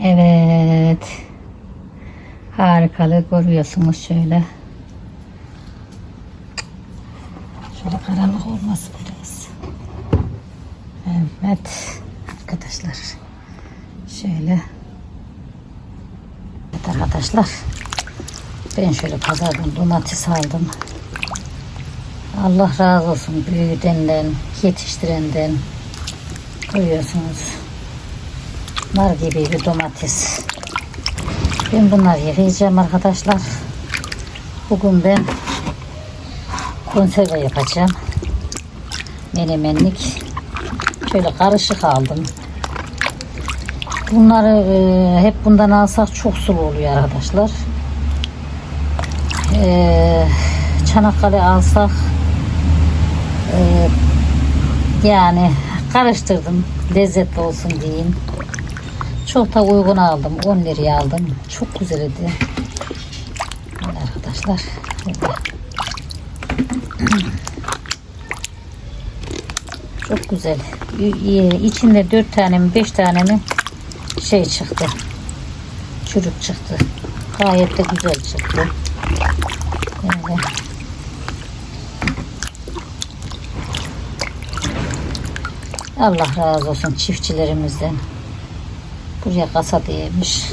Evet. Harikalı görüyorsunuz şöyle. Şöyle karanlık olması biraz. Evet. Arkadaşlar. Şöyle. Evet arkadaşlar. Ben şöyle pazardan domates aldım. Allah razı olsun büyüdenden, yetiştirenden. Görüyorsunuz. Nar gibi bir domates. Ben bunları yıkayacağım arkadaşlar. Bugün ben konserve yapacağım. Menemenlik. Şöyle karışık aldım. Bunları e, hep bundan alsak çok sulu oluyor arkadaşlar. E, Çanakkale alsak e, yani karıştırdım lezzetli olsun diyeyim. Çok da uygun aldım. 10 liraya aldım. Çok güzel idi. Arkadaşlar. Çok güzel. İçinde 4 tane mi 5 tane mi şey çıktı. Çürük çıktı. Gayet de güzel çıktı. Böyle. Allah razı olsun çiftçilerimizden. Buraya kasa değmiş.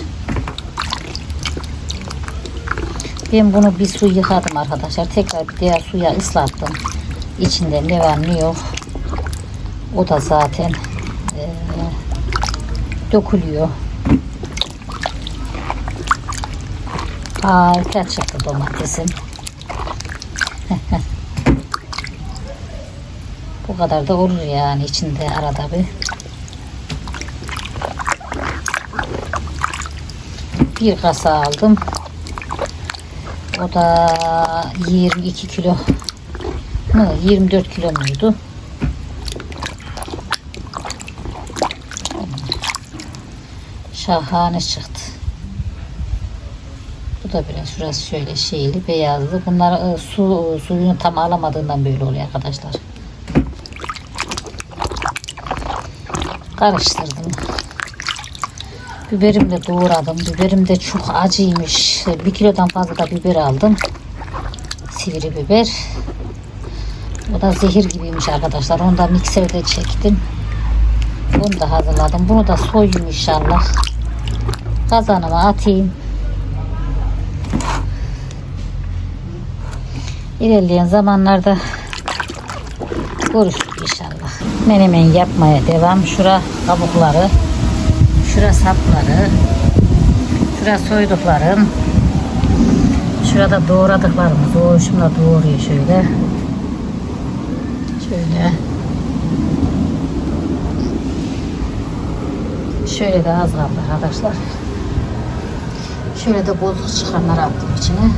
Ben bunu bir su yıkadım arkadaşlar. Tekrar bir diğer suya ıslattım. İçinde ne var ne yok. O da zaten eee, dökülüyor. Harika çıktı domatesim. Bu kadar da olur yani içinde arada bir. Bir kasa aldım. O da 22 kilo mu 24 kilo muydu? Şahane çıktı. Bu da biraz şurası şöyle şeyli beyazlı. Bunlar e, su suyunu tam alamadığından böyle oluyor arkadaşlar. Karıştırdım. Biberim de doğradım. Biberim de çok acıymış. Bir kilodan fazla da biber aldım. Sivri biber. O da zehir gibiymiş arkadaşlar. Onu da mikserde çektim. Bunu da hazırladım. Bunu da soyayım inşallah. Kazanıma atayım. İlerleyen zamanlarda görüşürüz inşallah. Menemen yapmaya devam. Şura kabukları. Şura sapları. Şura soyduklarım. Şurada doğradıklarımız. O şimdi doğruyor şöyle. Şöyle. Şöyle de az kaldı arkadaşlar. Şöyle de bozuk çıkanları attım içine.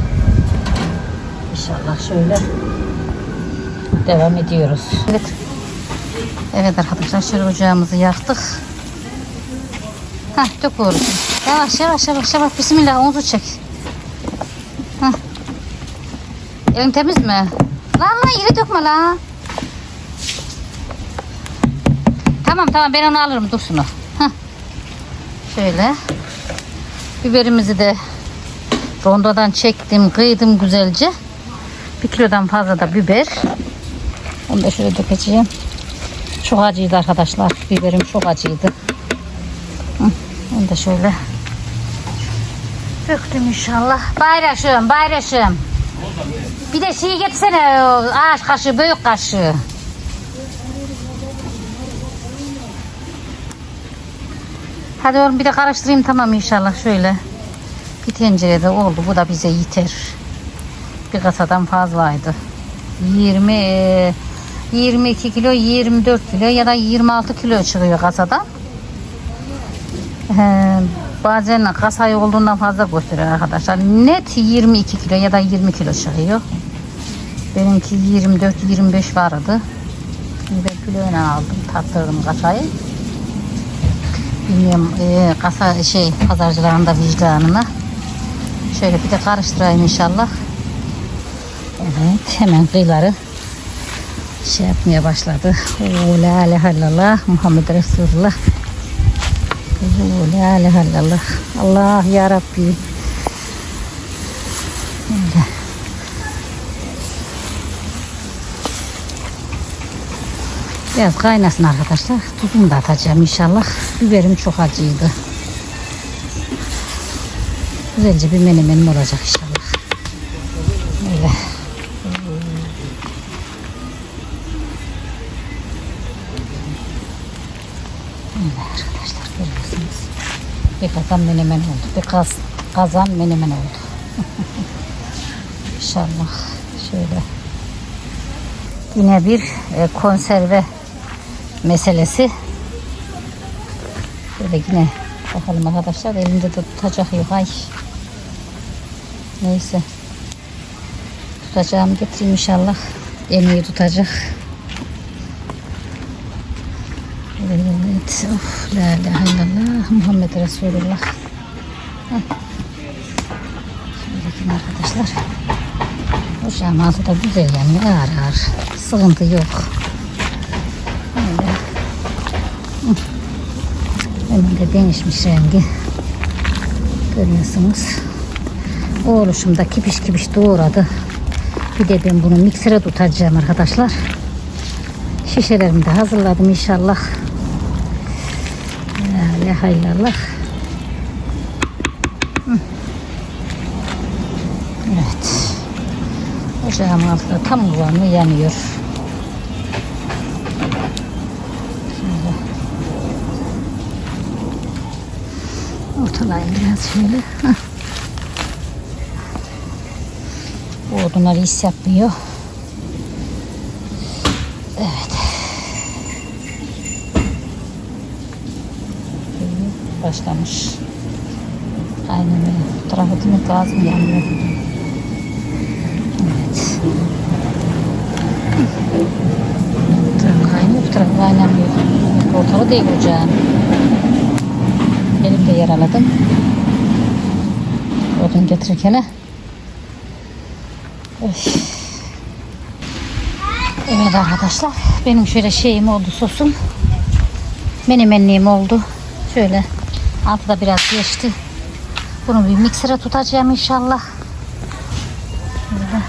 İnşallah şöyle devam ediyoruz. Evet. Evet arkadaşlar şöyle ocağımızı yaktık. Heh dök doğrusu. Yavaş yavaş yavaş yavaş. Bismillah omuzu çek. Heh. Elin temiz mi? Lan lan yere dökme lan. Tamam tamam ben onu alırım dursun o. Şöyle. Biberimizi de rondodan çektim, kıydım güzelce. Bir kilodan fazla da biber. Onu da şöyle dökeceğim. Çok acıydı arkadaşlar. Biberim çok acıydı. Da şöyle döktüm inşallah. Bayraşım, bayraşım. Bir de şey getirsene ağaç kaşığı, büyük kaşığı. Hadi oğlum bir de karıştırayım tamam inşallah şöyle. Bir tencerede oldu. Bu da bize yeter. Bir kasadan fazlaydı. 20 e, 22 kilo, 24 kilo ya da 26 kilo çıkıyor kasadan. Ee, bazen kasayı olduğundan fazla gösteriyor arkadaşlar. Net 22 kilo ya da 20 kilo çıkıyor. Benimki 24-25 vardı. Bir kiloyla aldım, tattırdım kasayı. Bilmiyorum e, kasa şey pazarcıların da vicdanına. Şöyle bir de karıştırayım inşallah. Evet hemen kıyıları şey yapmaya başladı. La ilahe illallah Muhammed Resulullah. La ilahe illallah. Allah ya Rabbi. Öyle. Biraz kaynasın arkadaşlar. Tuzunu da atacağım inşallah. Biberim çok acıydı. Güzelce bir menemenim olacak inşallah. Arkadaşlar görüyorsunuz. Bir kazan menemen oldu. Bir kaz, kazan menemen oldu. İnşallah şöyle. Yine bir e, konserve meselesi. Böyle yine bakalım arkadaşlar elimde de tutacak yok ay. Neyse. Tutacağımı getireyim inşallah. En iyi tutacak. Evet. Of, la ilahe illallah. Muhammed Resulullah. Heh. Şöyle arkadaşlar. Ocağın altı da güzel yani ağır ağır. Sıkıntı yok. Öyle. Hemen de değişmiş rengi. Görüyorsunuz. Oğluşum da kipiş kipiş doğradı. Bir de ben bunu miksere tutacağım arkadaşlar. Şişelerimi de hazırladım inşallah. La ilahe illallah. Evet. Ocağım altında tam kıvamı yanıyor. Şöyle. Ortalayayım biraz şöyle. Hah. Bu odunlar his yapmıyor. Evet. Başlamış. Kaynamaya. Tarafı demek lazım yanıyor. Evet. Bu taraf kaynıyor, bu taraf kaynamıyor. Ortalı değil ocağın. Elimde yaraladım. Odun getirirken. Öf. Evet arkadaşlar. Benim şöyle şeyim oldu sosum. Menemenliğim oldu. Şöyle altı da biraz geçti. Bunu bir miksere tutacağım inşallah. Şöyle.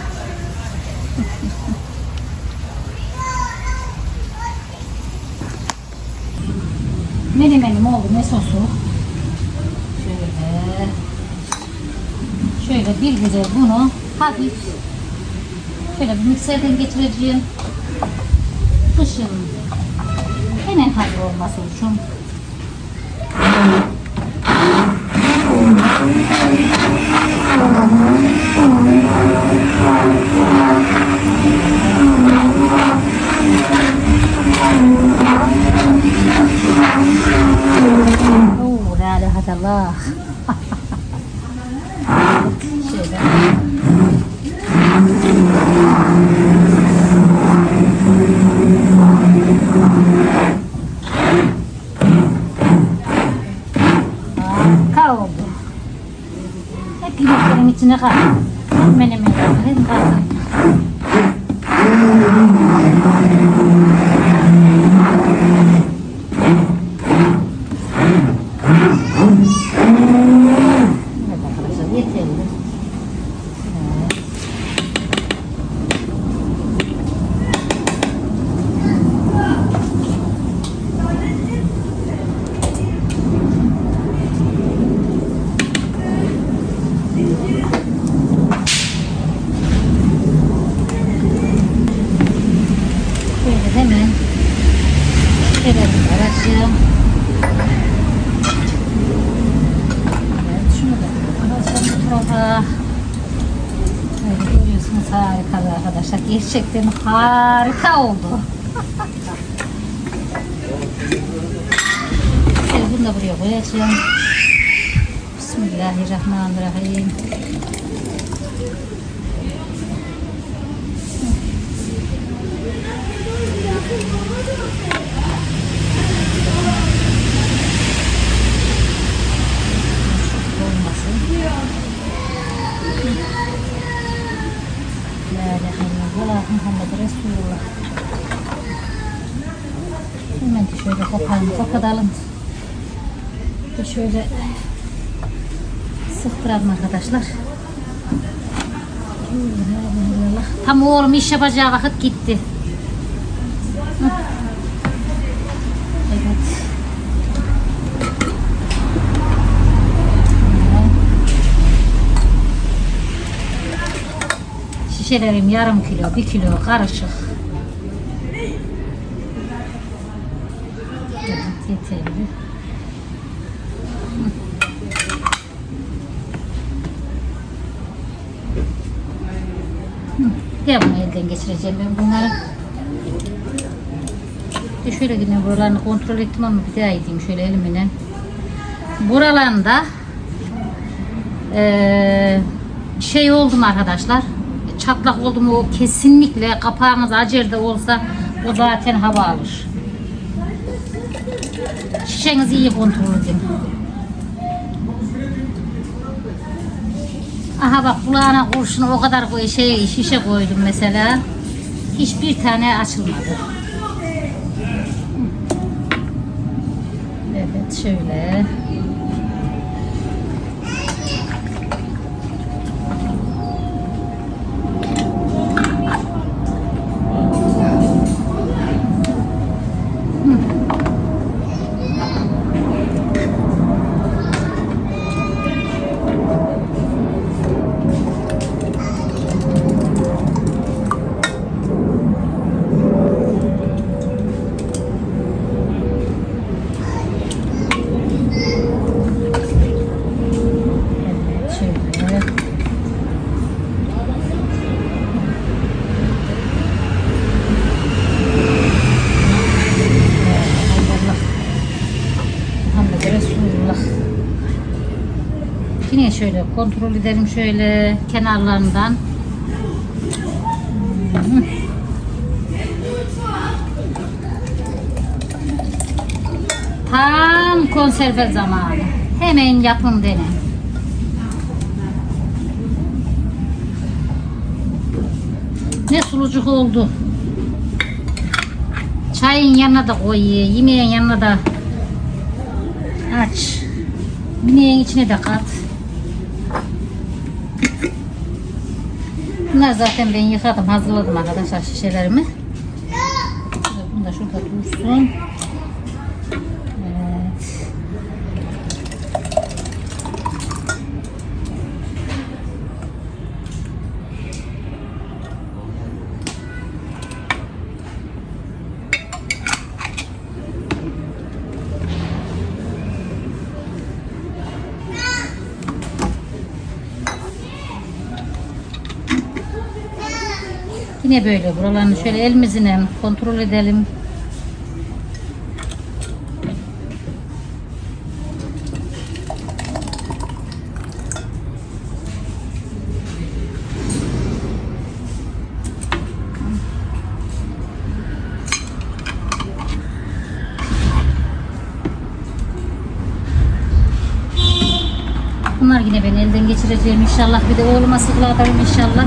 Menemenim oldu ne sosu? Şöyle. Şöyle bir güzel bunu hafif şöyle bir mikserden geçireceğim. Kışın hemen hazır olması için. Oo, la ilahe illallah. Şöyle. 干 Gerçekten harika oldu. Şöyle bunu da buraya koyacağım. Bismillahirrahmanirrahim. olmasın. La ilahe illallah Muhammed Resulullah. Hemen de şöyle sıktıralım arkadaşlar. Tam oğlum iş yapacağı vakit gitti. Evet. Şişelerim yarım kilo, bir kilo karışık. Evet, yeterli. Devamlı elden geçireceğim ben bunları. De şöyle yine buralarını kontrol ettim ama bir daha edeyim şöyle elimle. Buralarında eee, şey oldu mu arkadaşlar? Çatlak oldu mu kesinlikle kapağınız acerde olsa o zaten hava alır. Şişenizi iyi kontrol edin. Aha bak kulağına kurşunu o kadar koy, şey şişe koydum mesela. Hiçbir tane açılmadı. Evet şöyle. Şöyle kontrol edelim şöyle kenarlarından. Tam konserve zamanı. Hemen yapın denin. Ne sulucuk oldu. Çayın yanına da koy, yemeğin yanına da aç. Yemeğin içine de kat. Bunlar zaten ben yıkadım, hazırladım arkadaşlar şişelerimi. Bunu da şurada dursun. Yine böyle buralarını şöyle elimizle kontrol edelim. Bunlar yine ben elden geçireceğim inşallah. Bir de oğluma sıkılatalım inşallah.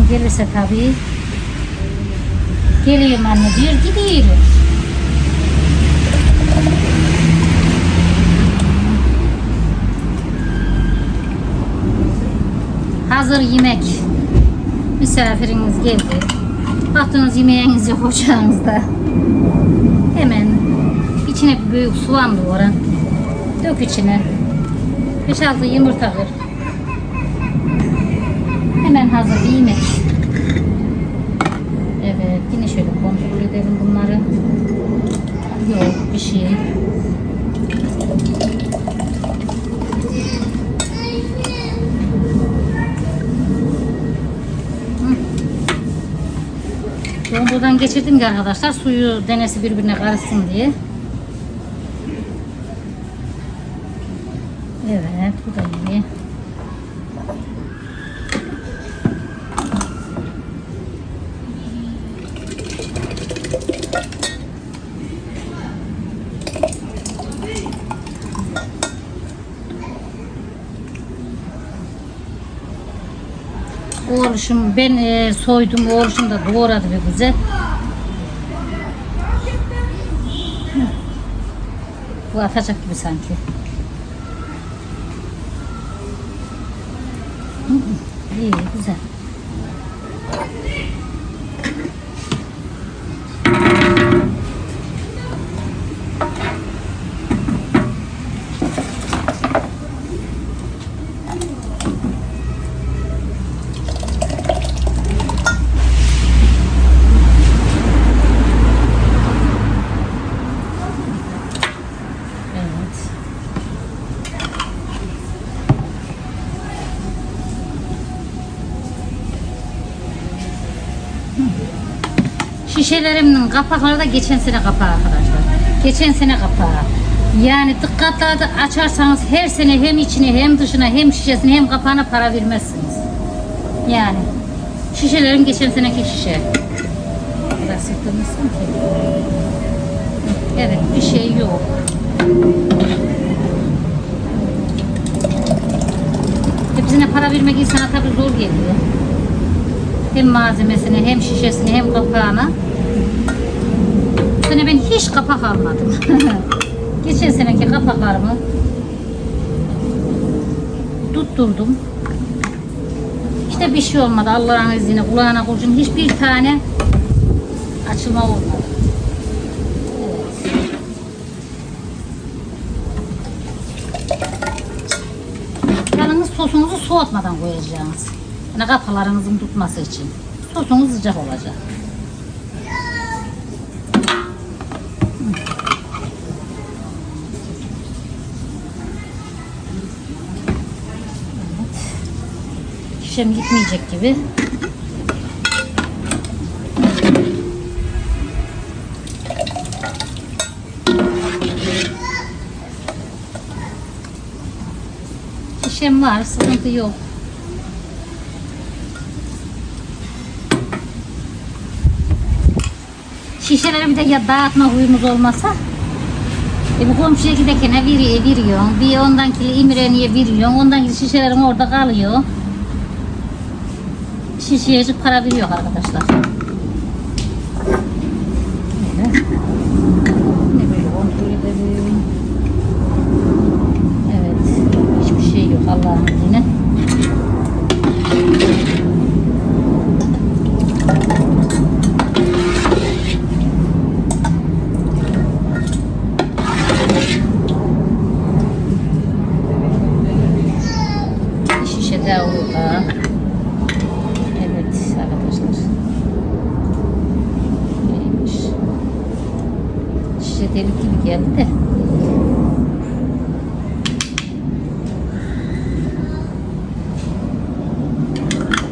Oğlum gelirse tabii. Geliyorum anne diyor gidiyorum. Hazır yemek. Misafiriniz geldi. Baktınız yemeğiniz yok ocağınızda. Hemen içine bir büyük soğan doğra. Dök içine. 5-6 yumurta kır. Hazır bir yemek. Evet yine şöyle kontrol edelim bunları. Yok bir şey. Buradan geçirdim ki arkadaşlar suyu denesi birbirine karışsın diye. Evet bu da iyi. Oğluşum ben e, soydum oğluşum da doğradı bir güzel. Bu atacak gibi sanki. İyi, güzel. Şişelerimin kapakları da geçen sene kapağı arkadaşlar. Geçen sene kapağı. Yani dikkatli açarsanız her sene hem içine hem dışına hem şişesine hem kapağına para vermezsiniz. Yani şişelerim geçen seneki şişe. Biraz sıktırmışsın ki. Evet bir şey yok. Hepsine para vermek insana tabii zor geliyor. Hem malzemesine hem şişesine hem kapağına. Sene ben hiç kapak almadım. Geçen seneki kapaklarımı tutturdum. İşte bir şey olmadı Allah'ın izniyle kulağına kurşun hiçbir tane açılma olmadı. Yalnız sosunuzu soğutmadan koyacaksınız. Yani kafalarınızın tutması için. Sosunuz sıcak olacak. Şişem gitmeyecek gibi. Şişem var, sıkıntı yok. Şişeleri bir de ya dağıtma huyumuz olmasa e bu komşuya giderken veriyor, veriyor. Bir ondan kili İmre'niye veriyor. Ondan kili şişelerim orada kalıyor. Şişeyecek para veriyor arkadaşlar. Böyle. Evet. Hiçbir şey yok Allah'ın izniyle. Bir şişe daha orada. Evet arkadaşlar. Neymiş? Delik gibi geldi de.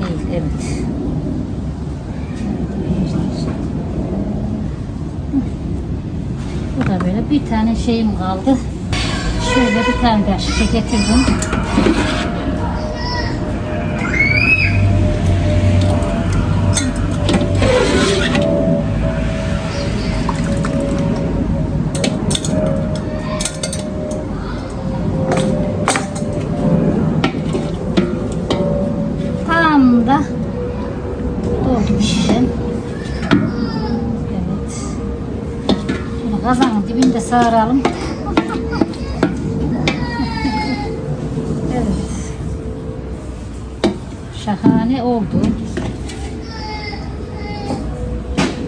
Değil, evet. Bu da böyle bir tane şeyim kaldı. Şöyle bir tane şişe getirdim. Dibinde sağıralım. evet. Şahane oldu.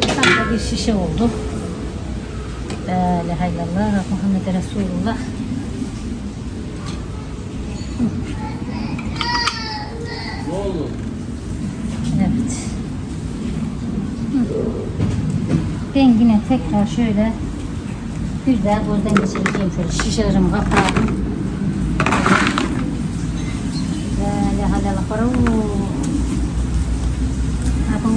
Tam bir şişe oldu. La ilahe Muhammed Resulullah. Evet. Hı. Ben yine tekrar şöyle bir daha gözden geçireceğim şöyle şişelerimi kapağım. La ilahe illallah. Abo. Abo.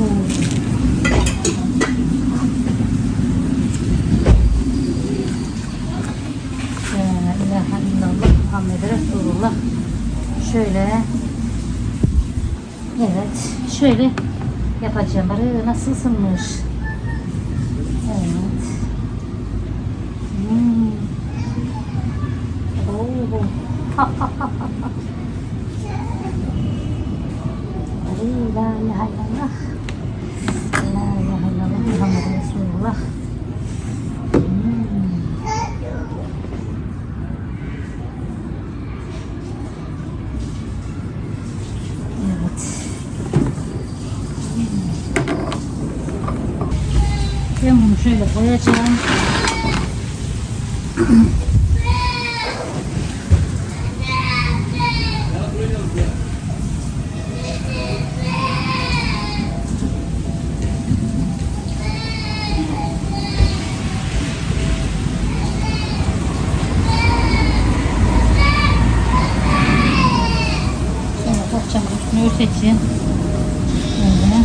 La ilahe illallah Muhammed Resulullah. Şöyle Evet, şöyle yapacağım. Arı nasıl ısınmış? La ilahe illallah. La ilahe illallah. Muhammed Resulullah. Evet. Ben bunu şöyle koyacağım. Örteceğim. Böyle.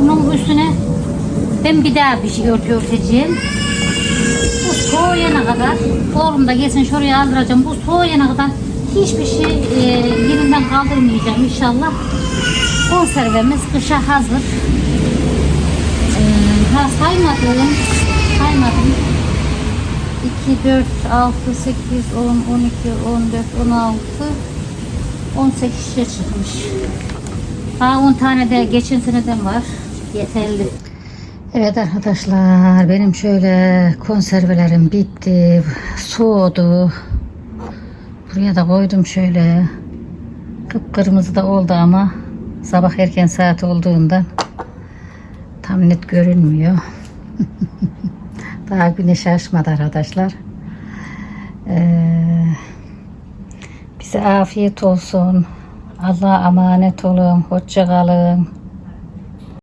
Bunun üstüne ben bir daha bir şey örtü örteceğim. Bu soğuyana kadar oğlum da gelsin şuraya aldıracağım. Bu soğuyana kadar hiçbir şey e, yerinden kaldırmayacağım inşallah. Konservemiz kışa hazır. E, ha saymadım. Saymadım. 2, 4, 6, 8, 10, 12, 14, 16, 18 şişe çıkmış. Ha 10 tane de geçen seneden var. Yeterli. Evet arkadaşlar benim şöyle konservelerim bitti. Soğudu. Buraya da koydum şöyle. Kıpkırmızı da oldu ama sabah erken saat olduğundan tam net görünmüyor. Daha güneş açmadı arkadaşlar. Ee, bize afiyet olsun. Allah'a emanet olun. Hoşça kalın.